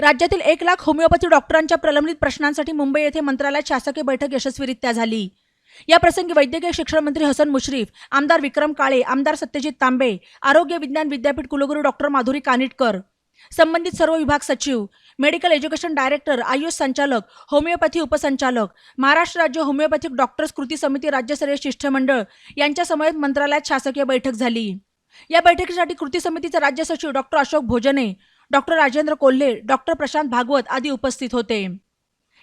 राज्यातील एक लाख होमिओपॅथी डॉक्टरांच्या प्रलंबित प्रश्नांसाठी मुंबई येथे मंत्रालयात शासकीय बैठक यशस्वीरित्या झाली. या प्रसंगी वैद्यकीय शिक्षण मंत्री हसन मुश्रीफ आमदार विक्रम काळे आमदार सत्यजित तांबे आरोग्य विज्ञान विद्यापीठ कुलगुरू डॉक्टर माधुरी कानिटकर संबंधित सर्व विभाग सचिव मेडिकल एज्युकेशन डायरेक्टर आयुष संचालक होमिओपॅथी उपसंचालक महाराष्ट्र राज्य होमिओपॅथिक डॉक्टर्स कृती समिती राज्यस्तरीय शिष्टमंडळ यांच्या समवेत मंत्रालयात शासकीय बैठक झाली. या बैठकीसाठी कृती समितीचे राज्य सचिव doctor Ashok Bhojane doctor Rajendra Kolhe doctor Prashant Bhagwat आदी उपस्थित होते.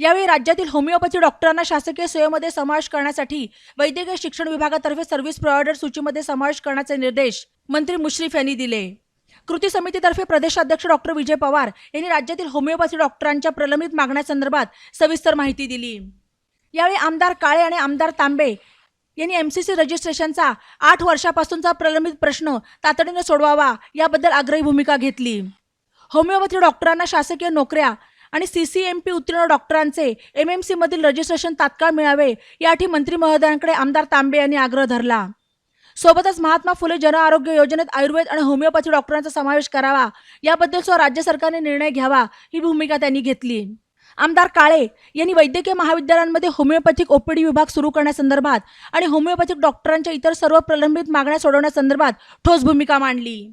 यावेळी राज्यातील होमिओपॅथी डॉक्टरांना शासकीय सेवेमध्ये समावेश करण्यासाठी वैद्यकीय शिक्षण विभागातर्फे सर्व्हिस प्रोव्हायडर सूचीमध्ये समावेश करण्याचे निर्देश मंत्री मुश्रीफ यांनी दिले. कृती समितीतर्फे प्रदेशाध्यक्ष डॉक्टर विजय पवार यांनी राज्यातील होमिओपॅथी डॉक्टरांच्या प्रलंबित मागण्यासंदर्भात सविस्तर माहिती दिली. यावेळी आमदार काळे आणि आमदार तांबे यांनी एम सी सी रजिस्ट्रेशनचा आठ वर्षापासूनचा प्रलंबित प्रश्न तातडीने सोडवावा याबद्दल आग्रही भूमिका घेतली. होमिओपॅथी डॉक्टरांना शासकीय नोकऱ्या आणि सी सी एम पी उत्तीर्ण डॉक्टरांचे एम एम सीमधील रजिस्ट्रेशन तात्काळ मिळावे यासाठी मंत्री महोदयांकडे आमदार तांबे यांनी आग्रह धरला. सोबतच महात्मा फुले जन आरोग्य योजनेत आयुर्वेद आणि होमिओपॅथी डॉक्टरांचा समावेश करावा याबद्दल सुद्धा राज्य सरकारने निर्णय घ्यावा ही भूमिका त्यांनी घेतली. आमदार काळे यांनी वैद्यकीय महाविद्यालयांमध्ये होमिओपॅथिक ओपीडी विभाग सुरू करण्यासंदर्भात आणि होमिओपॅथिक डॉक्टरांच्या इतर सर्व प्रलंबित मागण्या सोडवण्यासंदर्भात ठोस भूमिका मांडली.